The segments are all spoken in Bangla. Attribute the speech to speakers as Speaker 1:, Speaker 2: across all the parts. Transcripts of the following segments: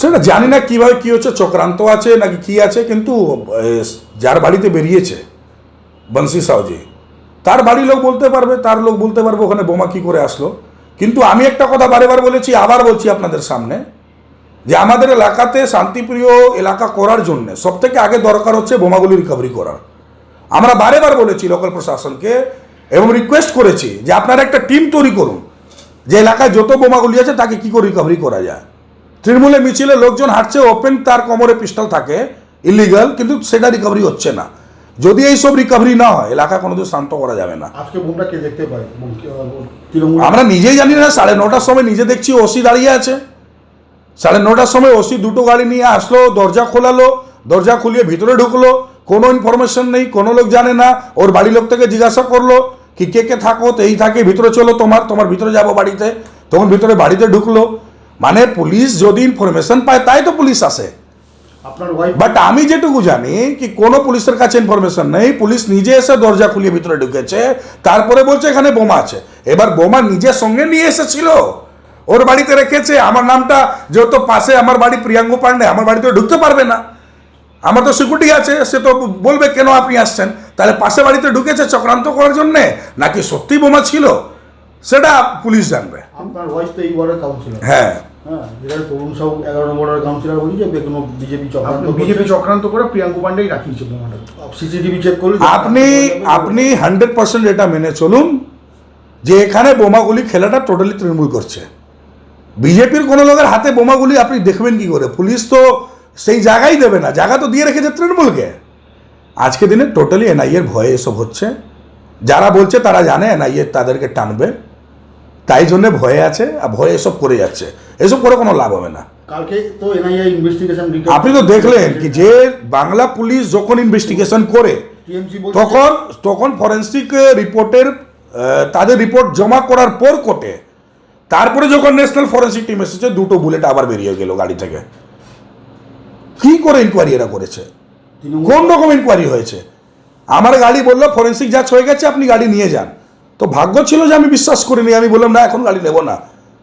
Speaker 1: সেটা জানি না কীভাবে কী হচ্ছে, চক্রান্ত আছে নাকি কি আছে, কিন্তু যার বাড়িতে বেরিয়েছে, বংশী সাউজি তার বাড়ির লোক বলতে পারবে, তার লোক বলতে পারবে ওখানে বোমা কি করে আসলো। কিন্তু আমি একটা কথা বারে বার বলেছি, আবার বলছি আপনাদের সামনে, যে আমাদের এলাকাতে শান্তিপ্রিয় এলাকা করার জন্য সব থেকে আগে দরকার হচ্ছে বোমাগুলি রিকভারি করার। আমরা বারে বার বলেছি লোকাল প্রশাসনকে, এবং রিকোয়েস্ট করেছি যে আপনারা একটা টিম তৈরি করুন, যে এলাকায় যত বোমাগুলি আছে তাকে কি করে রিকভারি করা যায়। তৃণমূলে মিছিলে লোকজন হাঁটছে ওপেন তার কোমরে পিস্টল থাকে ইলিগাল কিন্তু সেটা রিকভারি হচ্ছে না। যদি এইসব রিকভারি না হয় এলাকা কোনোদিন শান্ত করা যাবে না।
Speaker 2: আজকে বোমটা কে দেখতে তৃণমূল?
Speaker 1: আমরা নিজেই জানি না সাড়ে নটার সময় নিজে দেখছি ওসি দাঁড়িয়ে আছে। সাড়ে নটার সময় ওসি দুটো গাড়ি নিয়ে আসলো দরজা খোলালো দরজা খুলিয়ে ভিতরে ঢুকলো কোনো ইনফরমেশন নেই কোনো লোক জানে না ওর বাড়ির লোক থেকে জিজ্ঞাসা করল কি কে কে থাকো তো এই থাকে ভিতরে চলো তোমার তোমার ভিতরে যাব বাড়িতে। তখন ভিতরে বাড়িতে ঢুকলো মানে পুলিশ যদি ইনফরমেশন পায় তাই তো পুলিশ আসে বাট আমি যেটুকু জানি কি কোনো পুলিশের কাছে ইনফরমেশন নেই পুলিশ নিজে এসে দরজা খুলিয়ে ভিতরে ঢুকেছে তারপরে বলছে এখানে বোমা আছে। এবার বোমা নিজের সঙ্গে নিয়ে এসেছিল ওর বাড়িতে রেখেছে আমার নামটা যেহেতু পাশে আমার বাড়ি প্রিয়াঙ্গ পান্ডে আমার বাড়িতে ঢুকতে পারবে না। আমার তো সিকিউরিটি আছে সে তো বলবে কেন আপনি আসছেন? তাহলে পাশে বাড়িতে ঢুকেছে চক্রান্ত করার জন্যে নাকি সত্যি বোমা ছিল? সেটা পুলিশ জানবে। হ্যাঁ।
Speaker 2: হ্যাঁ যেটা তরুণ এগারো নম্বরের কাউন্সিলর বলি যে কোনো বিজেপি চক্রান্ত
Speaker 3: বিজেপি চক্রান্ত করে প্রিয়াঙ্কু পান্ডেই রাখিয়েছে বোমাটা।
Speaker 2: সিসিটিভি চেক করলে
Speaker 1: আপনি আপনি হান্ড্রেড পার্সেন্ট এটা মেনে চলুন যে এখানে বোমাগুলি খেলাটা টোটালি তৃণমূল করছে। বিজেপির কোনো লোকের হাতে বোমাগুলি আপনি দেখবেন কি করে? পুলিশ তো সেই জায়গায় দেবে না জায়গা তো দিয়ে রেখেছে তৃণমূলকে। আজকে দিনে টোটালি এনআইএর ভয়ে এসব হচ্ছে। যারা বলছে তারা জানে এনআইএ তাদেরকে টানবে। তাই জন্য ভয়ে আছে আর ভয়ে এসব করে যাচ্ছে। এসব করে কোনো লাভ হবে না। আপনি তো দেখলেন কি যে বাংলা পুলিশ যখন ইনভেস্টিগেশন করে তখন তখন ফরেন্সিক রিপোর্টের তাদের রিপোর্ট জমা করার পর কোর্টে তারপরে যখন ন্যাশনাল ফরেন্সিক টিম এসেছে দুটো বুলেট আবার বেরিয়ে গেল গাড়ি থেকে। কি করে ইনকোয়ারি এরা করেছে? কোন রকম ইনকোয়ারি হয়েছে? আমার গাড়ি বলল ফরেন্সিক যাচ হয়ে গেছে আপনি গাড়ি নিয়ে যান। তো ভাগ্য ছিল যে আমি বিশ্বাস করিনি আমি বললাম না এখন গাড়ি নেব না।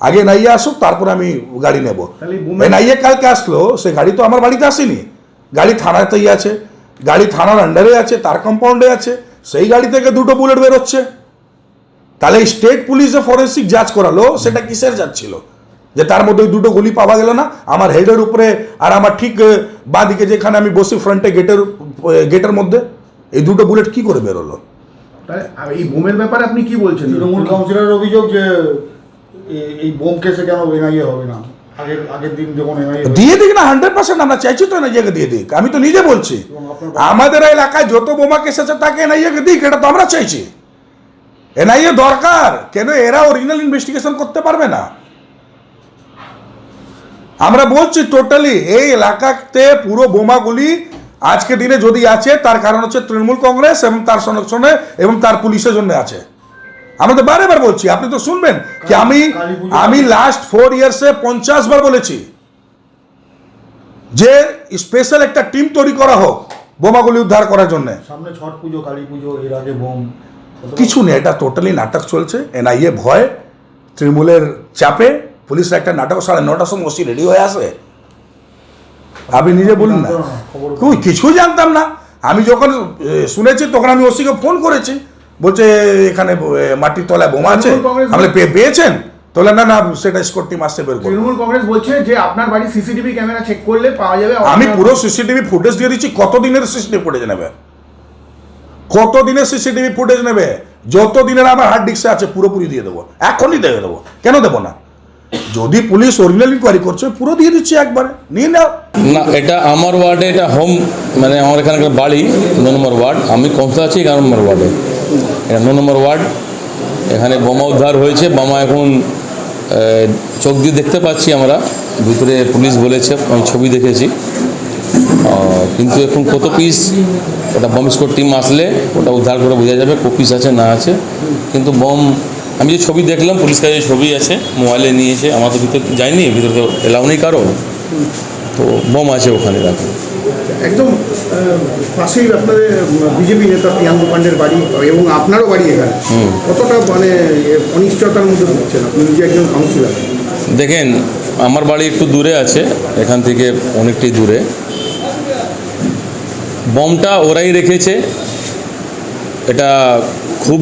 Speaker 1: আগে নাইয়ে আসুক তারপর আমি গাড়ি নেব। নাইয়ে কালকে আসলো সে গাড়ি তো আমার বাড়িতে আসেনি। গাড়ি থানাতেই আছে গাড়ি থানার আন্ডারে আছে তার কম্পাউন্ডে আছে সেই গাড়ি থেকে দুটো বুলেট বেরোচ্ছে। তাহলে স্টেট পুলিশ যে ফরেন্সিক যাচ করালো সেটা কিসের যাচ্ছিল যে তার মধ্যে ওই দুটো গুলি পাওয়া গেল না? আমার হেডের উপরে আর আমার ঠিক বাঁ দিকে যেখানে আমি বসি ফ্রন্টে গেটের গেটের মধ্যে এই দুটো বুলেট কি করে বেরোলো?
Speaker 3: তাহলে এই বোমের ব্যাপারে আপনি কি বলছেন?
Speaker 2: তৃণমূল কাউন্সিলরের অভিযোগ যে এই বোম কেসে কেন এনআইএ হবে না? আগের আগের দিন যখন
Speaker 1: দিয়ে দিক না হান্ড্রেড পার্সেন্ট আমরা চাইছি তো এনআইএকে দিয়ে দিক। আমি তো নিজে বলছি। আমাদের এলাকায় যত বোমা কেস আছে তাকে এনআইএকে দিক এটা তো আমরা চাইছি। এনআইএ দরকার। কেন এরা অরিজিনাল ইনভেস্টিগেশন করতে পারবে না? আমরা বলছি টোটালি এই এলাকাতে পুরো বোমাগুলি আজকে দিনে যদি আছে তার কারণ হচ্ছে তৃণমূল কংগ্রেস এবং তার সংরক্ষণে এবং তার পুলিশের জন্য আছে। আমরা তো বারে বার বলছি আপনি তো শুনবেন কি আমি আমি লাস্ট ফোর ইয়ার্সে পঞ্চাশ বার বলেছি যে স্পেশাল একটা টিম তৈরি করা হোক বোমাগুলি উদ্ধার করার জন্য।
Speaker 2: সামনে ছট পুজো কালী পুজো এর আগে বোম।
Speaker 1: কিছু নেই এটা টোটালি নাটক চলছে এনআইএ ভয় তৃণমূলের চাপে পুলিশের একটা নাটক সাড়ে নটার সময় ওসি রেডি হয়ে আসে। আপনি নিজে বলুন না।
Speaker 2: খবর
Speaker 1: কিছুই জানতাম না। আমি যখন শুনেছি তখন আমি ওসিকে ফোন করেছি। বলছে এখানে মাটির তলায় বোমা আছে। বলি, পেয়েছেন? তোলে না না সেটা স্কোর টিম আসছে বের করব।
Speaker 3: তৃণমূল কংগ্রেস বলছে যে আপনার বাড়ি সিসিটিভি ক্যামেরা চেক করলে পাওয়া যাবে।
Speaker 1: আমি পুরো সিসিটিভি ফুটেজ দিয়ে দিচ্ছি কত দিনের সিসিটিভি ফুটেজ নেবে? কত দিনের সিসিটিভি ফুটেজ নেবে? যত দিনের আমার হার্ড ডিস্কে আছে পুরোপুরি দিয়ে দেবো। এখনই দিয়ে দেবো। কেন দেবো না? যদি পুলিশ অরিজিনাল ইনকোয়ারি করছে, পুরো দিয়ে দিচ্ছি একবারে। নিয়ে নাও।
Speaker 4: না, এটা আমার ওয়ার্ডে এটা হোম মানে আমার এখানকার বাড়ি, ন নম্বর ওয়ার্ড আমি কমতে আছি এগারো নম্বর ওয়ার্ডে এটা ন নম্বর ওয়ার্ড এখানে বোমা উদ্ধার হয়েছে, বোমা এখন চোখ দিয়ে দেখতে পাচ্ছি আমরা। ভিতরে পুলিশ বলেছে, আমি ছবি দেখেছি। কিন্তু এখন কত পিস ওটা বম স্কোর টিম আসলে ওটা উদ্ধার করে বোঝা যাবে, ক পিস আছে, না আছে। কিন্তু বম আমি যে ছবি দেখলাম পুলিশ কাছে ছবি আছে মোবাইলে নিয়েছে আমার তো ভিতরে যায়নি ভিতরে তো এলাও নেই কারও। তো বোম আছে ওখানে রাখা
Speaker 3: একদম পাশেই আপনাদের বিজেপি নেতা প্রিয়াঙ্কু পান্ডের বাড়ি এবং আপনারও বাড়ি এখানে। কতটা মানে অনিশ্চয়তার মধ্যে হচ্ছেন আপনি নিজে একজন কাউন্সিলর
Speaker 4: দেখেন আমার বাড়ি একটু দূরে আছে এখান থেকে অনেকটাই দূরে। বমটা ওরাই রেখেছে। এটা খুব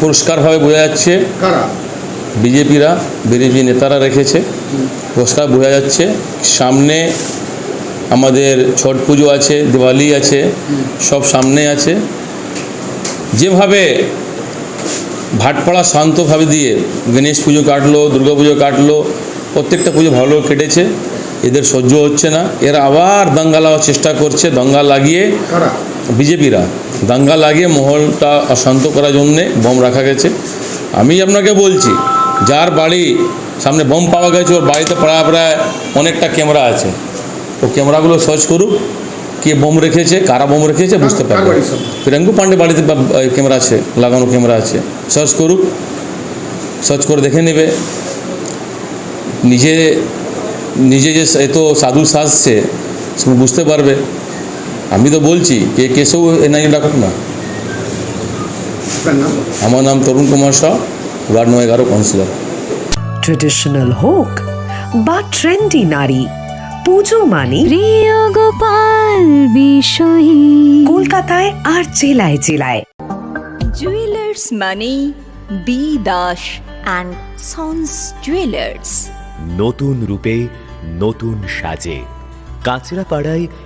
Speaker 4: পরিষ্কারভাবে বোঝা যাচ্ছে বিজেপিরা বিজেপি নেতারা রেখেছে। পরিষ্কার বোঝা যাচ্ছে। সামনে আমাদের ছট পুজো আছে দিওয়ালি আছে সব সামনে আছে। যেভাবে ভাটপাড়া শান্তভাবে দিয়ে গণেশ পুজো কাটলো দুর্গা পুজো কাটলো প্রত্যেকটা পুজো ভালো কেটেছে। এদের সহ্য হচ্ছে না। এরা আবার দাঙ্গা লাগার চেষ্টা করছে দাঙ্গা লাগিয়ে বিজেপিরা। দাঙ্গা লাগিয়ে মহলটা অশান্ত করার জন্যে বম রাখা গেছে। আমি আপনাকে বলছি যার বাড়ি সামনে বম পাওয়া গেছে ওর বাড়িতে প্রায় প্রায় অনেকটা ক্যামেরা আছে। ও ক্যামেরাগুলো সার্চ করুক কে বোম রেখেছে কারা বোম রেখেছে বুঝতে পারবে? প্রিয়াঙ্কু পান্ডে বাড়িতে ক্যামেরা আছে লাগানো ক্যামেরা আছে। সার্চ করুক সার্চ করে দেখে নেবে। নিজে নিজে যে এত সাধু সাজছে সে বুঝতে পারবে। আমি তো বলছি কে কেসেও এনআইএ ডাকুক না। আমার নাম তরুণ কুমার শাহ ওয়ার্ড নয় এগারো কাউন্সিলর।
Speaker 5: ট্রেডিশনাল হোক বা ট্রেন্ডি নারী পুজো মানে
Speaker 6: প্রিয় গোপাল বিষয়ী।
Speaker 5: কলকাতায় আর জেলায় জেলায়।
Speaker 6: জুয়েলার্স মানে B Das and Sons Jewellers
Speaker 7: নতুন রূপে নতুন সাজে। কাঁচরাপাড়ায়